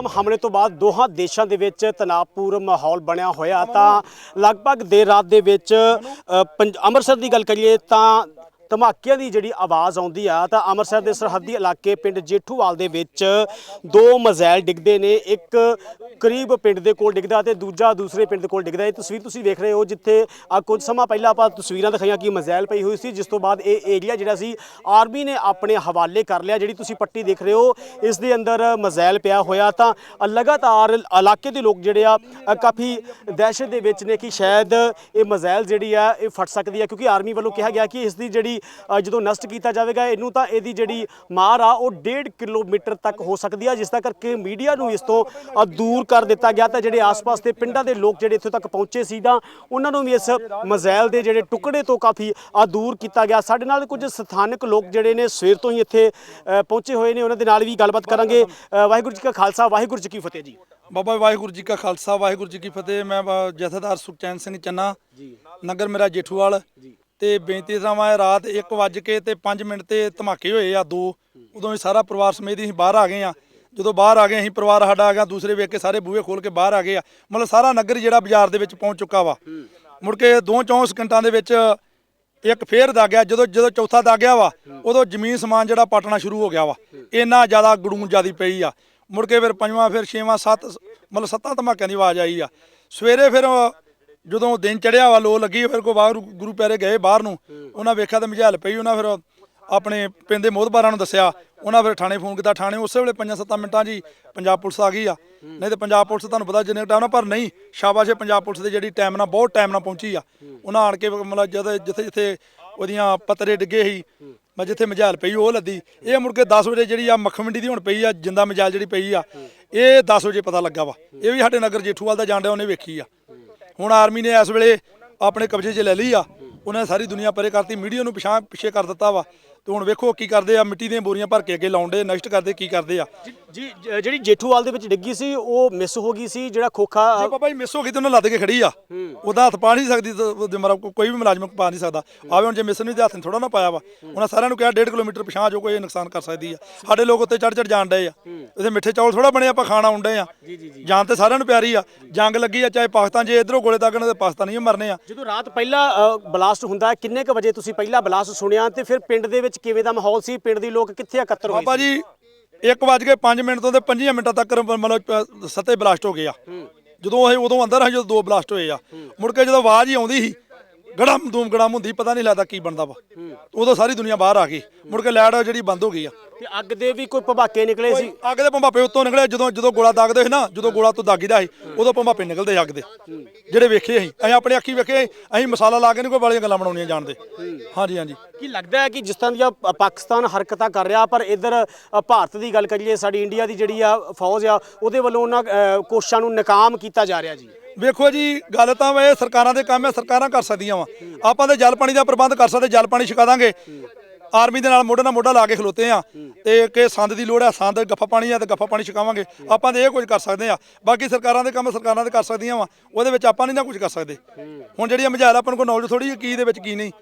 ਪਹਿਲਗਾਮ ਹਮਲੇ ਤੋਂ ਬਾਅਦ ਦੋਹਾਂ ਦੇਸ਼ਾਂ ਦੇ ਵਿੱਚ ਤਣਾਅਪੂਰਨ ਮਾਹੌਲ ਬਣਿਆ ਹੋਇਆ। ਤਾਂ ਲਗਭਗ ਦੇਰ ਰਾਤ ਦੇ ਵਿੱਚ ਅ, ਅੰਮ੍ਰਿਤਸਰ ਦੀ ਗੱਲ ਕਰੀਏ ਤਾਂ ਧਮਾਕਿਆਂ ਦੀ ਜਿਹੜੀ ਆਵਾਜ਼ ਆਉਂਦੀ ਆ, ਤਾਂ ਅੰਮ੍ਰਿਤਸਰ ਦੇ ਸਰਹੱਦੀ ਇਲਾਕੇ ਪਿੰਡ ਜੇਠੂਵਾਲ ਦੇ ਵਿੱਚ ਦੋ ਮਜ਼ੈਲ ਡਿੱਗਦੇ ਨੇ। ਇੱਕ ਕਰੀਬ ਪਿੰਡ ਦੇ ਕੋਲ ਡਿੱਗਦਾ ਤੇ ਦੂਜਾ ਦੂਸਰੇ ਪਿੰਡ ਦੇ ਕੋਲ ਡਿੱਗਦਾ। ਇਹ ਤਸਵੀਰ ਤੁਸੀਂ ਵੇਖ ਰਹੇ ਹੋ, ਜਿੱਥੇ ਆ ਕੁਝ ਸਮਾਂ ਪਹਿਲਾਂ ਆਪਾਂ ਤਸਵੀਰਾਂ ਦਿਖਾਈਆਂ ਕਿ ਮਜ਼ੈਲ ਪਈ ਹੋਈ ਸੀ, ਜਿਸ ਤੋਂ ਬਾਅਦ ਇਹ ਏਰੀਆ ਜਿਹੜਾ ਸੀ, ਆਰਮੀ ਨੇ ਆਪਣੇ ਹਵਾਲੇ ਕਰ ਲਿਆ। ਜਿਹੜੀ ਤੁਸੀਂ ਪੱਟੀ ਦੇਖ ਰਹੇ ਹੋ, ਇਸ ਦੇ ਅੰਦਰ ਮਜ਼ੈਲ ਪਿਆ ਹੋਇਆ। ਤਾਂ ਲਗਾਤਾਰ ਇਲਾਕੇ ਦੇ ਲੋਕ ਜਿਹੜੇ ਆ ਕਾਫੀ ਦਹਿਸ਼ਤ ਦੇ ਵਿੱਚ ਨੇ ਕਿ ਸ਼ਾਇਦ ਇਹ ਮਜ਼ਾਇਲ ਜਿਹੜੀ ਆ, ਇਹ ਫਟ ਸਕਦੀ ਆ, ਕਿਉਂਕਿ ਆਰਮੀ ਵੱਲੋਂ ਕਿਹਾ ਗਿਆ ਕਿ ਇਸ ਦੀ ਜਿਹੜੀ ਜਦੋਂ ਨਸ਼ਟ ਕੀਤਾ ਜਾਵੇਗਾ ਇਹਨੂੰ ਤਾਂ ਇਹਦੀ ਜਿਹੜੀ ਮਾਰ ਆ ਉਹ 1.5 ਕਿਲੋਮੀਟਰ ਤੱਕ ਹੋ ਸਕਦੀ ਆ। ਜਿਸ ਦਾ ਕਰਕੇ ਮੀਡੀਆ ਨੂੰ ਇਸ ਤੋਂ ਦੂਰ ਕਰ ਦਿੱਤਾ ਗਿਆ। ਤਾਂ ਜਿਹੜੇ ਆਸ-ਪਾਸ ਦੇ ਪਿੰਡਾਂ ਦੇ ਲੋਕ ਜਿਹੜੇ ਇੱਥੇ ਤੱਕ ਪਹੁੰਚੇ ਸੀ ਤਾਂ ਉਹਨਾਂ ਨੂੰ ਵੀ ਇਸ ਮਜ਼ਾਇਲ ਦੇ ਜਿਹੜੇ ਟੁਕੜੇ ਤੋਂ ਕਾਫੀ ਦੂਰ ਕੀਤਾ ਗਿਆ। ਸਾਡੇ ਨਾਲ ਕੁਝ ਸਥਾਨਕ ਲੋਕ ਜਿਹੜੇ ਨੇ ਸਵੇਰ ਤੋਂ ਹੀ ਇੱਥੇ ਪਹੁੰਚੇ ਹੋਏ ਨੇ। ਉਹਨਾਂ ਦੇ ਨਾਲ ਵੀ ਗੱਲਬਾਤ ਕਰਾਂਗੇ। ਵਾਹਿਗੁਰੂ ਜੀ ਕਾ ਖਾਲਸਾ ਵਾਹਿਗੁਰੂ ਜੀ ਕੀ ਫਤਿਹ ਜੀ। ਬਾਬਾ ਵਾਹਿਗੁਰੂ ਜੀ ਕਾ ਖਾਲਸਾ ਵਾਹਿਗੁਰੂ ਜੀ ਕੀ ਫਤਿਹ। ਮੈਂ ਜਥੇਦਾਰ ਸੁਖਚੈਨ ਸਿੰਘ ਚੰਨਾ ਜੀ। ਨਗਰ ਮੇਰਾ ਜੇਠੂਵਾਲ। ਤੇ ਬੇਨਤੀ ਸਮਾਂ ਰਾਤ 1 ਵਜ ਕੇ ਤੇ 5 ਮਿੰਟ ਤੇ ਧਮਾਕੇ ਹੋਏ ਆ ਦੋ। ਉਦੋਂ ਹੀ ਸਾਰਾ ਪਰਿਵਾਰ ਸਮੇਤ ਹੀ ਅਸੀਂ ਬਾਹਰ ਆ ਗਏ ਆ। ਜਦੋਂ ਬਾਹਰ ਆ ਗਏ ਅਸੀਂ ਪਰਿਵਾਰ ਸਾਡਾ ਆ ਗਿਆ ਦੂਸਰੇ ਵੇਖ ਕੇ ਸਾਰੇ ਬੂਹੇ ਖੋਲ ਕੇ ਬਾਹਰ ਆ ਗਏ ਆ। ਮਤਲਬ ਸਾਰਾ ਨਗਰ ਜਿਹੜਾ ਬਾਜ਼ਾਰ ਦੇ ਵਿੱਚ ਪਹੁੰਚ ਚੁੱਕਾ ਵਾ। ਮੁੜ ਕੇ ਦੋ ਚੌਂ ਸਕਿੰਟਾਂ ਦੇ ਵਿੱਚ ਇੱਕ ਫੇਰ ਦਾਗਿਆ ਜਦੋਂ ਜਦੋਂ ਚੌਥਾ ਦਾਗਿਆ ਵਾ ਉਦੋਂ ਜ਼ਮੀਨ ਸਮਾਨ ਜਿਹੜਾ ਪਟਣਾ ਸ਼ੁਰੂ ਹੋ ਗਿਆ ਵਾ। ਇੰਨਾ ਜ਼ਿਆਦਾ ਗੜੂੰ ਜਿਆਦੀ ਪਈ ਆ। ਮੁੜ ਕੇ ਫਿਰ ਪੰਜਵਾਂ ਫਿਰ ਛੇਵਾਂ ਸੱਤ ਮਤਲਬ ਸੱਤਾਂ ਧਮਾਕਿਆਂ ਦੀ ਆਵਾਜ਼ ਆਈ ਆ। ਸਵੇਰੇ ਫਿਰ ਜਦੋਂ ਦਿਨ ਚੜਿਆ ਵਾ ਲੋ ਲੱਗੀ ਫਿਰ ਕੋ ਬਾਹਰ ਗੁਰੂ ਪਿਆਰੇ ਗਏ ਬਾਹਰ ਨੂੰ। ਉਹਨਾਂ ਵੇਖਿਆ ਤੇ ਮਝਾਲ ਪਈ ਉਹਨਾਂ ਫਿਰ ਆਪਣੇ ਪਿੰਡ ਦੇ ਮੋਹਤਬਾਰਾਂ ਨੂੰ ਦੱਸਿਆ। ਉਹਨਾਂ ਫਿਰ ਥਾਣੇ ਫੋਨ ਕੀਤਾ। ਥਾਣੇ ਉਸੇ ਵੇਲੇ 5-7 ਮਿੰਟਾਂ ਹੀ ਪੰਜਾਬ ਪੁਲਿਸ ਆ ਗਈ ਆ। ਨਹੀਂ ਤੇ ਪੰਜਾਬ ਪੁਲਿਸ ਤੁਹਾਨੂੰ ਪਤਾ ਜਿੰਨੇ ਟਾਈਮ ਨਾਲ ਪਰ ਨਹੀਂ ਸ਼ਾਬਾਸ਼ ਪੰਜਾਬ ਪੁਲਿਸ ਦੇ ਜਿਹੜੀ ਟਾਈਮ ਨਾਲ ਬਹੁਤ ਟਾਈਮ ਨਾਲ ਪਹੁੰਚੀ ਆ। ਉਹਨਾਂ ਆਣ ਕੇ ਮਤਲਬ ਜਦ ਜਿੱਥੇ ਜਿੱਥੇ ਉਹਦੀਆਂ ਪਤਰੇ ਡਿੱਗੇ ਸੀ ਮੈਂ ਜਿੱਥੇ ਮਝਾਲ ਪਈ ਉਹ ਲੱਦੀ। ਇਹ ਮੁੜ ਕੇ 10 ਵਜੇ ਜਿਹੜੀ ਆ ਮੱਖਮੰਡੀ ਦੀ ਹੁਣ ਪਈ ਆ ਜਿੰਦਾ ਮਝਾਲ ਜਿਹੜੀ ਪਈ ਆ ਇਹ 10 ਵਜੇ ਪਤਾ ਲੱਗਾ ਵਾ। ਇਹ ਵੀ ਸਾਡੇ ਨਗਰ ਜੇਠੂਵਾਲ ਦਾ ਜਾਣ ਡਿਆ ਉਹਨੇ ਵੇਖੀ ਆ। ਹੁਣ ਆਰਮੀ ਨੇ ਇਸ ਵੇਲੇ ਆਪਣੇ ਕਬਜ਼ੇ 'ਚ ਲੈ ਲਈ ਆ। ਉਹਨਾਂ ਨੇ ਸਾਰੀ ਦੁਨੀਆ ਪਰੇ ਕਰਤੀ। ਮੀਡੀਆ ਨੂੰ ਪਿਛਾਂ ਪਿੱਛੇ ਕਰ ਦਿੱਤਾ ਵਾ। ਤੇ ਹੁਣ ਵੇਖੋ ਕੀ ਕਰਦੇ ਆ ਮਿੱਟੀ ਦੀਆਂ ਬੋਰੀਆਂ ਭਰ ਕੇ ਅੱਗੇ ਲਾਉਂਦੇ ਨੈਕਸਟ ਕਰਦੇ ਕੀ ਕਰਦੇ ਆ। ਜੀ- ਜਿਹੜੀ ਜੇਠੂਵਾਲ ਦੇ ਵਿੱਚ ਡਿੱਗੀ ਸੀ ਉਹ ਮਿਸ ਹੋ ਗਈ ਸੀ ਜਿਹੜਾ ਖੋਖਾ ਜੇ ਬਾਬਾ ਜੀ ਮਿਸ ਹੋ ਗਈ ਤੇ ਉਹਨੇ ਲੱਦ ਕੇ ਖੜੀ ਆ। ਉਹਦਾ ਹੱਥ ਪਾ ਨਹੀਂ ਸਕਦੀ ਤੇ ਮਰਾ ਕੋਈ ਵੀ ਮੁਲਾਜ਼ਮ ਪਾ ਨਹੀਂ ਸਕਦਾ। ਆਵੇ ਹੁਣ ਜੇ ਮਿਸ ਨਹੀਂ ਤੇ ਹੱਥ ਥੋੜਾ ਨਾ ਪਾਇਆ ਵਾ। ਉਹਨਾਂ ਸਾਰਿਆਂ ਨੂੰ ਕਿਹਾ 1.5 ਕਿਲੋਮੀਟਰ ਪਿਛਾਂ ਜੋ ਕੋਈ ਨੁਕਸਾਨ ਕਰ ਸਕਦੀ ਆ। ਸਾਡੇ ਲੋਕ ਉੱਤੇ ਚੜ ਚੜ ਜਾਣ ਡਏ ਆ। ਇੱਥੇ ਮਿੱਠੇ ਚੌਲ ਥੋੜਾ ਬਣੇ ਆਪਾਂ ਖਾਣਾ ਹੁੰਦੇ ਆ। ਜਾਨ ਤੇ ਸਾਰਿਆਂ ਨੂੰ ਪਿਆਰੀ ਆ। ਜੰਗ ਲੱਗੀ ਆ ਚਾਹੇ ਪਾਕਿਸਤਾਨ ਜੇ ਇਧਰੋਂ ਗੋਲੇ ਦਾਗਣ ਤੇ ਪਾਕਿਸਤਾਨੀ ਮਰਨੇ ਆ। ਜਦੋਂ ਰਾਤ ਪਹਿਲਾ ਬਲਾਸਟ ਹੁੰਦਾ ਕਿੰਨੇ ਕ ਵਜੇ ਤੁਸੀਂ ਪਹਿਲਾ ਬਲਾਸਟ ਸੁਣਿਆ ਤੇ ਫਿਰ ਪਿੰਡ ਦੇ ਵਿੱਚ ਕਿਵੇਂ ਦਾ ਮਾਹੌਲ ਸੀ? ਪਿੰਡ ਦੇ ਲੋਕ ਕਿੱਥੇ ਇਕੱਤਰ ਹੋਏ ਬਾਬਾ ਜੀ 1 ਵਜ ਕੇ 5 ਮਿੰਟ ਤੋਂ ਤੇ 5 ਮਿੰਟਾਂ ਤੱਕ ਮਤਲਬ ਸੱਤੇ ਬਲਾਸਟ ਹੋ ਗਏ ਆ। ਜਦੋਂ ਇਹ ਉਦੋਂ ਅੰਦਰ ਆ ਜਦੋਂ ਦੋ ਬਲਾਸਟ ਹੋਏ ਆ। ਮੁੜ ਕੇ ਜਦੋਂ ਆਵਾਜ਼ ਹੀ ਆਉਂਦੀ ਸੀ ਗੜਮ ਦੂਮ ਗੜਮ ਹੁੰਦੀ ਪਤਾ ਨਹੀਂ ਲੱਗਦਾ ਕੀ ਬਣਦਾ ਵਾ। ਉਦੋਂ ਸਾਰੀ ਦੁਨੀਆ ਬਾਹਰ ਆ ਗਈ। ਮੁੜ ਕੇ ਲਾਈਟ ਜਿਹੜੀ ਬੰਦ ਹੋ ਗਈ ਆ। ਤੇ ਅੱਗ ਦੇ ਵੀ ਕੋਈ ਭਵਾਕੇ ਨਿਕਲੇ ਸੀ? ਅੱਗ ਦੇ ਪੰਬਾਪੇ ਉੱਤੋਂ ਨਿਕਲੇ ਜਦੋਂ ਜਦੋਂ ਗੋਲਾ ਦਾਗਦੇ ਸੀ ਨਾ ਜਦੋਂ ਗੋਲਾ ਤੋਂ ਦਾਗੀਦਾ ਸੀ ਉਦੋਂ ਪੰਬਾਪੇ ਨਿਕਲਦੇ ਸੀ ਅੱਗ ਦੇ। ਜਿਹੜੇ ਵੇਖੇ ਅਸੀਂ ਅਸੀਂ ਆਪਣੇ ਅੱਖੀ ਵੇਖੇ ਅਸੀਂ ਮਸਾਲਾ ਲਾ ਕੇ ਨਹੀਂ ਕੋਈ ਵਾਲੀਆਂ ਗੱਲਾਂ ਬਣਾਉਣੀਆਂ ਜਾਣਦੇ। ਹਾਂਜੀ ਹਾਂਜੀ। ਕੀ ਲੱਗਦਾ ਹੈ ਕਿ ਜਿਸ ਤਰ੍ਹਾਂ ਦੀਆਂ ਪਾਕਿਸਤਾਨ ਹਰਕਤਾਂ ਕਰ ਰਿਹਾ ਪਰ ਇਧਰ ਭਾਰਤ ਦੀ ਗੱਲ ਕਰੀਏ ਸਾਡੀ ਇੰਡੀਆ ਦੀ ਜਿਹੜੀ ਆ ਫੌਜ ਆ ਉਹਦੇ ਵੱਲੋਂ ਉਹਨਾਂ ਅ, ਕੋਸ਼ਿਸ਼ਾਂ ਨੂੰ ਨਾਕਾਮ ਕੀਤਾ ਜਾ ਰਿਹਾ ਜੀ। ਵੇਖੋ ਜੀ ਗੱਲ ਤਾਂ ਵਾ ਇਹ ਸਰਕਾਰਾਂ ਦੇ ਕੰਮ ਹੈ ਸਰਕਾਰਾਂ ਕਰ ਸਕਦੀਆਂ ਵਾ। ਆਪਾਂ ਤੇ ਜਲ ਪਾਣੀ ਦਾ ਪ੍ਰਬੰਧ ਕਰ ਸਕਦੇ ਜਲ ਪਾਣੀ ਛਕਾ ਦਾਂਗੇ। ਆਰਮੀ ਦੇ ਨਾਲ ਮੋਢੇ ਨਾਲ ਮੋਢਾ ਲਾ ਕੇ ਖਲੋਤੇ ਆ। ਤੇ ਕਿ ਸੰਦ ਦੀ ਲੋੜ ਹੈ ਸੰਦ ਗੱਫਾ ਪਾਣੀ ਆ ਤੇ ਗੱਫਾ ਪਾਣੀ ਛਕਾਵਾਂਗੇ। ਆਪਾਂ ਤੇ ਇਹ ਕੁਝ ਕਰ ਸਕਦੇ ਆ। ਬਾਕੀ ਸਰਕਾਰਾਂ ਦੇ ਕੰਮ ਸਰਕਾਰਾਂ ਦੇ ਕਰ ਸਕਦੀਆਂ ਵਾ। ਉਹਦੇ ਵਿੱਚ ਆਪਾਂ ਨਹੀਂ ਨਾ ਕੁਝ ਕਰ ਸਕਦੇ। ਹੁਣ ਜਿਹੜੀਆਂ ਮਝਾਲ ਆਪਾਂ ਨੂੰ ਕੋਈ ਨੌਲੇਜ ਥੋੜੀ ਕੀ ਦੇ ਵਿੱਚ ਕੀ ਨਹੀਂ।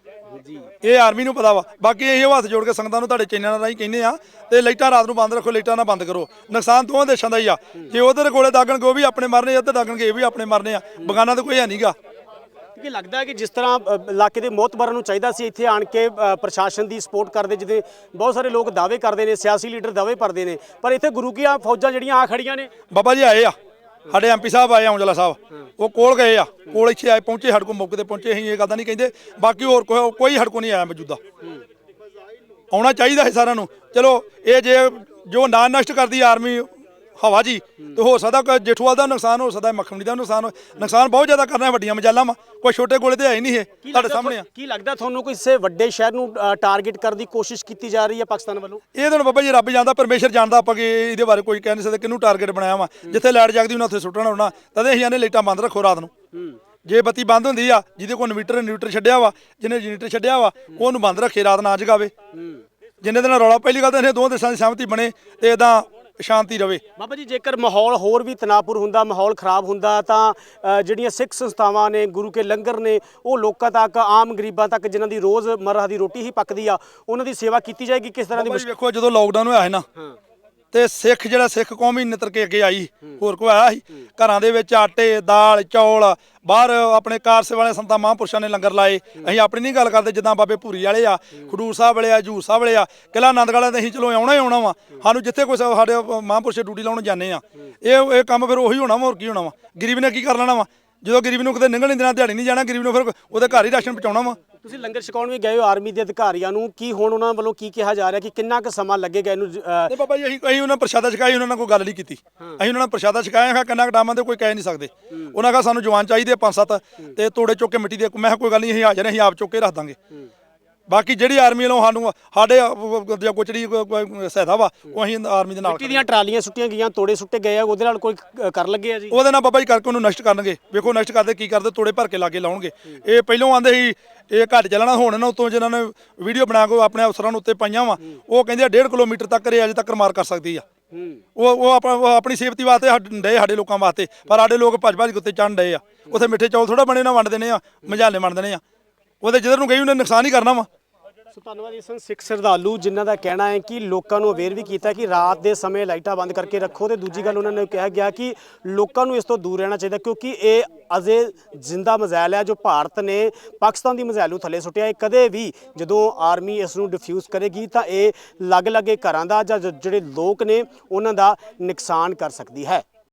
ਇਹ ਆਰਮੀ ਨੂੰ ਪਤਾ ਵਾ। ਬਾਕੀ ਇਹ ਹੱਥ ਜੋੜ ਕੇ ਸੰਗਤਾਂ ਨੂੰ ਤੁਹਾਡੇ ਚੈਨਲਾਂ ਰਾਹੀਂ ਕਹਿੰਦੇ ਆ। ਤੇ ਲਾਈਟਾਂ ਰਾਤ ਨੂੰ ਬੰਦ ਰੱਖੋ ਲਾਈਟਾਂ ਨਾ ਬੰਦ ਕਰੋ। ਨੁਕਸਾਨ ਦੋਵਾਂ ਦੇਸ਼ਾਂ ਦਾ ਹੀ ਆ। ਜੇ ਉਧਰ ਗੋਲੇ ਦਾਗਣਗੇ ਉਹ ਵੀ ਆਪਣੇ ਮਰਨੇ ਇੱਧਰ ਦਾਗਣਗੇ ਇਹ ਵੀ ਆਪਣੇ ਮਰਨੇ ਆ। ਬਗਾਨਾ ਤਾਂ ਕੋਈ ਹੈ ਨਹੀਂਗਾ ਕਿ ਲੱਗਦਾ ਹੈ ਕਿ ਜਿਸ ਤਰ੍ਹਾਂ ਅ, ਇਲਾਕੇ ਦੇ ਮੋਤਬਰਾਂ ਨੂੰ ਚਾਹੀਦਾ ਸੀ ਇੱਥੇ ਆਣ ਕੇ ਅ, ਪ੍ਰਸ਼ਾਸਨ ਦੀ ਸਪੋਰਟ ਕਰਦੇ ਜਿਹਦੇ ਬਹੁਤ ਸਾਰੇ ਲੋਕ ਦਾਅਵੇ ਕਰਦੇ ਨੇ ਸਿਆਸੀ ਲੀਡਰ ਦਾਅਵੇ ਕਰਦੇ ਨੇ ਪਰ ਇੱਥੇ ਗੁਰੂ ਕੀਆਂ ਫੌਜਾਂ ਜਿਹੜੀਆਂ ਆ ਖੜੀਆਂ ਨੇ। ਬਾਬਾ ਜੀ ਆਏ ਆ ਸਾਡੇ ਐਮਪੀ ਸਾਹਿਬ ਆਏ ਆ ਔਜਲਾ ਸਾਹਿਬ। ਉਹ ਕੋਲ ਗਏ ਆ ਕੋਲ ਇੱਥੇ ਆਏ ਪਹੁੰਚੇ ਸਾਡੇ ਕੋਲ ਮੌਕੇ ਤੇ ਪਹੁੰਚੇ ਅਸੀਂ ਇਹ ਗੱਲ ਤਾਂ ਨਹੀਂ ਕਹਿੰਦੇ ਬਾਕੀ ਹੋਰ ਕੋਈ ਕੋਈ ਸਾਡੇ ਕੋਲ ਨਹੀਂ ਆਇਆ ਮੌਜੂਦਾ। ਆਉਣਾ ਚਾਹੀਦਾ ਹੈ ਸਾਰਿਆਂ ਨੂੰ। ਚਲੋ ਇਹ ਜੇ ਜੋ ਨਾ ਨਸ਼ਟ ਕਰਦੀ ਆਰਮੀ ਹਵਾ ਜੀ ਤੇ ਹੋ ਸਕਦਾ ਕੋਈ ਜੇਠੂਵਾਲ ਦਾ ਨੁਕਸਾਨ ਹੋ ਸਕਦਾ ਮੱਖਣੀ ਦਾ ਨੁਕਸਾਨ ਹੋ- ਨੁਕਸਾਨ ਬਹੁਤ ਜ਼ਿਆਦਾ ਕਰਨਾ ਵੱਡੀਆਂ ਮਜਾਲਾਂ ਵਾ। ਕੋਈ ਛੋਟੇ ਗੋਲੇ ਤੇ ਹੈ ਹੀ ਨਹੀਂ ਇਹ ਤੁਹਾਡੇ ਸਾਹਮਣੇ ਆ। ਕੀ ਲੱਗਦਾ ਤੁਹਾਨੂੰ ਕਿਸੇ ਵੱਡੇ ਸ਼ਹਿਰ ਨੂੰ ਟਾਰਗੇਟ ਕਰਨ ਦੀ ਕੋਸ਼ਿਸ਼ ਕੀਤੀ ਜਾ ਰਹੀ ਹੈ ਪਾਕਿਸਤਾਨ ਵੱਲੋਂ? ਇਹ ਤਾਂ ਬਾਬਾ ਜੀ ਰੱਬ ਜਾਣਦਾ ਪਰਮੇਸ਼ਰ ਜਾਣਦਾ ਆਪਾਂ ਕਿ ਇਹਦੇ ਬਾਰੇ ਕੋਈ ਕਹਿ ਨਹੀਂ ਸਕਦੇ ਕਿਹਨੂੰ ਟਾਰਗੇਟ ਬਣਾਇਆ ਵਾ। ਜਿੱਥੇ ਲਾਈਟ ਜਗਦੀ ਉਹਨਾਂ ਉੱਥੇ ਸੁੱਟਣਾ ਹੋਣਾ। ਤਦੇ ਅਸੀਂ ਆਨੇ ਲਾਈਟਾਂ ਬੰਦ ਰੱਖੋ ਰਾਤ ਨੂੰ। ਜੇ ਬੱਤੀ ਬੰਦ ਹੁੰਦੀ ਆ ਜਿਹਦੇ ਕੋਲ ਇਨਵੀਟਰ ਇਨਵੀਟਰ ਛੱਡਿਆ ਵਾ ਜਿਹਨੇ ਜਨਰੇਟਰ ਛੱਡਿਆ ਵਾ ਉਹਨੂੰ ਬੰਦ ਰੱਖੇ ਰਾਤ ਨਾ ਜਗਾਵੇ। ਜਿੰਨੇ ਦਿਨ ਰੌਲਾ ਪਹਿਲੀ ਗੱਲ ਤਾਂ ਇਹ ਦੋਵਾਂ ਦੇਸ਼ਾਂ ਦੀ ਸਹਿਮਤੀ ਬਣੇ ਤੇ ਇਦਾਂ ਸ਼ਾਂਤੀ ਰਵੇ। ਬਾਬਾ ਜੀ ਜੇਕਰ ਮਾਹੌਲ ਹੋਰ ਵੀ ਤਣਾਪੁਰ ਹੁੰਦਾ ਮਾਹੌਲ ਖਰਾਬ ਹੁੰਦਾ ਤਾਂ ਅ, ਜਿਹੜੀਆਂ ਸਿੱਖ ਸੰਸਥਾਵਾਂ ਨੇ ਗੁਰੂ ਕੇ ਲੰਗਰ ਨੇ ਉਹ ਲੋਕਾਂ ਤੱਕ ਆਮ ਗਰੀਬਾਂ ਤੱਕ ਜਿਨ੍ਹਾਂ ਦੀ ਰੋਜ਼ ਮਰਰਾ ਦੀ ਰੋਟੀ ਹੀ ਪੱਕਦੀ ਆ ਉਹਨਾਂ ਦੀ ਸੇਵਾ ਕੀਤੀ ਜਾਏਗੀ ਕਿਸ ਤਰ੍ਹਾਂ ਦੀ ਬਾਬਾ ਜੀ ਵੇਖੋ ਜਦੋਂ ਲੋਕਡਾਊਨ ਹੋਇਆ ਹੈ ਨਾ ਤੇ ਸਿੱਖ ਜਿਹੜਾ ਸਿੱਖ ਕੌਮ ਹੀ ਨਿਤਰ ਕੇ ਅੱਗੇ ਆਈ ਹੋਰ ਕੋਈ ਆਇਆ ਸੀ? ਘਰਾਂ ਦੇ ਵਿੱਚ ਆਟੇ ਦਾਲ ਚੌਲ ਬਾਹਰ ਆਪਣੇ ਕਾਰ ਸੇਵਾ ਵਾਲੇ ਸੰਤਾਂ, ਮਹਾਂਪੁਰਸ਼ਾਂ ਨੇ ਲੰਗਰ ਲਾਏ। ਅਸੀਂ ਆਪਣੀ ਨਹੀਂ ਗੱਲ ਕਰਦੇ ਜਿੱਦਾਂ ਬਾਬੇ ਭੂਰੀ ਵਾਲੇ ਆ, ਖਡੂਰ ਸਾਹਿਬ ਵਾਲੇ ਆ, ਹਜੂਰ ਸਾਹਿਬ ਵਾਲੇ ਆ ਕਿਲਾ ਆਨੰਦਗੜ੍ਹ ਤੇ ਅਸੀਂ ਚਲੋ ਆਉਣਾ ਹੀ ਆਉਣਾ ਵਾ। ਸਾਨੂੰ ਜਿੱਥੇ ਕੋਈ ਸਾਡੇ ਮਹਾਂਪੁਰਸ਼ ਡਿਊਟੀ ਲਾਉਣ ਜਾਂਦੇ ਆ। ਇਹ ਇਹ ਕੰਮ ਫਿਰ ਉਹੀ ਹੋਣਾ ਵਾ, ਹੋਰ ਕੀ ਹੋਣਾ ਵਾ? ਗਰੀਬ ਨੇ ਕੀ ਕਰ ਲੈਣਾ ਵਾ? ਜਦੋਂ ਗਰੀਬ ਨੂੰ ਕਿਤੇ ਨਿਕਲ ਨਹੀਂ ਦੇਣਾ ਦਿਹਾੜੀ ਨਹੀਂ ਜਾਣਾ, ਗਰੀਬ ਨੂੰ ਫਿਰ ਉਹਦੇ ਘਰ ਹੀ ਰਾਸ਼ਨ ਪਹੁੰਚਾਉਣਾ ਵਾ। ਤੁਸੀਂ ਲੰਗਰ ਛਕਾਉਣ ਵੀ ਗਏ ਹੋ ਆਰਮੀ ਦੇ ਅਧਿਕਾਰੀਆਂ ਨੂੰ ਕੀ ਹੁਣ ਉਹਨਾਂ ਵੱਲੋਂ ਕੀ ਕਿਹਾ ਜਾ ਰਿਹਾ ਕਿ ਕਿੰਨਾ ਕੁ ਸਮਾਂ ਲੱਗੇਗਾ ਇਹਨੂੰ ਜ- ਤੇ ਬਾਬਾ ਜੀ ਅਸੀਂ ਅਸੀਂ ਉਹਨਾਂ ਪ੍ਰਸ਼ਾਦਾ ਛਕਾਇਆ ਉਹਨਾਂ ਨਾਲ ਕੋਈ ਗੱਲ ਨਹੀਂ ਕੀਤੀ। ਅਸੀਂ ਉਹਨਾਂ ਨਾਲ ਪ੍ਰਸ਼ਾਦਾ ਛਕਾਇਆ ਹੈ ਕਿੰਨਾ ਕਟਾਮਾਂ ਤੇ ਕੋਈ ਕਹਿ ਨਹੀਂ ਸਕਦੇ। ਉਹਨਾਂ ਕਹਾ ਸਾਨੂੰ ਜਵਾਨ ਚਾਹੀਦੇ ਆ ਪੰਜ ਸੱਤ। ਤੇ ਤੋੜੇ ਚੁੱਕ ਕੇ ਮਿੱਟੀ ਦੇ ਮੈਂ ਕਿਹਾ ਕੋਈ ਗੱਲ ਨਹੀਂ ਅਸੀਂ ਹਾਜ਼ਰ ਹਾਂ ਅਸੀਂ ਆਪ ਚੁੱਕ ਕੇ ਰੱਖ ਦਾਂਗੇ। ਬਾਕੀ ਜਿਹੜੀ ਆਰਮੀ ਵੱਲੋਂ ਸਾਨੂੰ ਸਾਡੇ ਕੋਈ ਸਹਾਇਤਾ ਵਾ ਉਹ ਅਸੀਂ ਆਰਮੀ ਦੇ ਨਾਲ ਮਿੱਟੀ ਦੀਆਂ ਟਰਾਲੀਆਂ ਸੁੱਟੀਆਂ ਗਈਆਂ ਤੋੜੇ ਸੁੱਟੇ ਗਏ ਆ ਉਹਦੇ ਨਾਲ ਕੋਈ ਕਰ ਲੱਗੇ ਆ ਜੀ? ਉਹਦੇ ਨਾਲ ਬਾਬਾ ਜੀ ਕਰਕੇ ਉਹਨੂੰ ਨਸ਼ਟ ਕਰਨਗੇ। ਵੇਖੋ ਨਸ਼ਟ ਕਰਦੇ ਕੀ ਕਰਦੇ ਤੋੜੇ ਭਰ ਕੇ ਲਾਗੇ ਲਾਉਣਗੇ। ਇਹ ਪਹਿਲੋਂ ਆਂਦੇ ਸੀ ਇਹ ਘੱਟ ਚੱਲਣਾ ਹੁਣ ਨਾ ਉਤੋਂ ਜਿਹਨਾਂ ਨੇ ਵੀਡੀਓ ਬਣਾ ਕੇ ਆਪਣੇ ਅਫਸਰਾਂ ਨੂੰ ਉੱਤੇ ਪਾਈਆਂ ਵਾ ਉਹ ਕਹਿੰਦੇ ਆ 1.5 ਕਿਲੋਮੀਟਰ ਤੱਕ ਇਹ ਅਜੇ ਤੱਕ ਮਾਰ ਕਰ ਸਕਦੀ ਆ। ਉਹ ਉਹ ਆਪਣਾ ਸੇਫਟੀ ਵਾਸਤੇ ਡੇ ਸਾਡੇ ਲੋਕਾਂ ਵਾਸਤੇ ਪਰ ਸਾਡੇ ਲੋਕ ਭੱਜ ਭੱਜ ਉੱਤੇ ਚੜ੍ਹਨ ਡਏ ਆ। ਉੱਥੇ ਮਿੱਠੇ ਚੌਲ ਥੋੜਾ ਬਣੇ ਨਾ ਵੰਡ ਦੇਣੇ ਆ ਮਝਾਲੇ ਵੰਡ ਦੇਣੇ ਆ। ਉਹਦੇ ਜਿੱਧਰ ਨੂੰ ਗਈ ਉਹਨੇ ਨੁਕਸਾਨ ਹੀ ਕਰਨਾ ਵਾ। ਸੋ ਧੰਨਵਾਦ ਜੀ ਸਨ ਸਿੱਖ ਸ਼ਰਧਾਲੂ, ਜਿਨ੍ਹਾਂ ਦਾ ਕਹਿਣਾ ਹੈ ਕਿ ਲੋਕਾਂ ਨੂੰ ਅਵੇਅਰ ਵੀ ਕੀਤਾ ਕਿ ਰਾਤ ਦੇ ਸਮੇਂ ਲਾਈਟਾਂ ਬੰਦ ਕਰਕੇ ਰੱਖੋ ਤੇ ਦੂਜੀ ਗੱਲ ਉਹਨਾਂ ਨੇ ਕਿਹਾ ਗਿਆ ਕਿ ਲੋਕਾਂ ਨੂੰ ਇਸ ਤੋਂ ਦੂਰ ਰਹਿਣਾ ਚਾਹੀਦਾ, ਕਿਉਂਕਿ ਇਹ ਅਜੇ ਜ਼ਿੰਦਾ ਮਜ਼ਾਇਲ ਹੈ, ਜੋ ਭਾਰਤ ਨੇ ਪਾਕਿਸਤਾਨ ਦੀ ਮਜ਼ਾਇਲ ਨੂੰ ਥੱਲੇ ਸੁੱਟਿਆ ਹੈ। ਕਦੇ ਵੀ ਜਦੋਂ ਆਰਮੀ ਇਸ ਨੂੰ ਡਿਫਿਊਜ਼ ਕਰੇਗੀ ਤਾਂ ਇਹ ਲੱਗ ਲੱਗੇ ਘਰਾਂ ਦਾ ਜਾਂ, ਜਿਹੜੇ ਲੋਕ ਨੇ ਉਹਨਾਂ ਦਾ ਨੁਕਸਾਨ ਕਰ ਸਕਦੀ ਹੈ।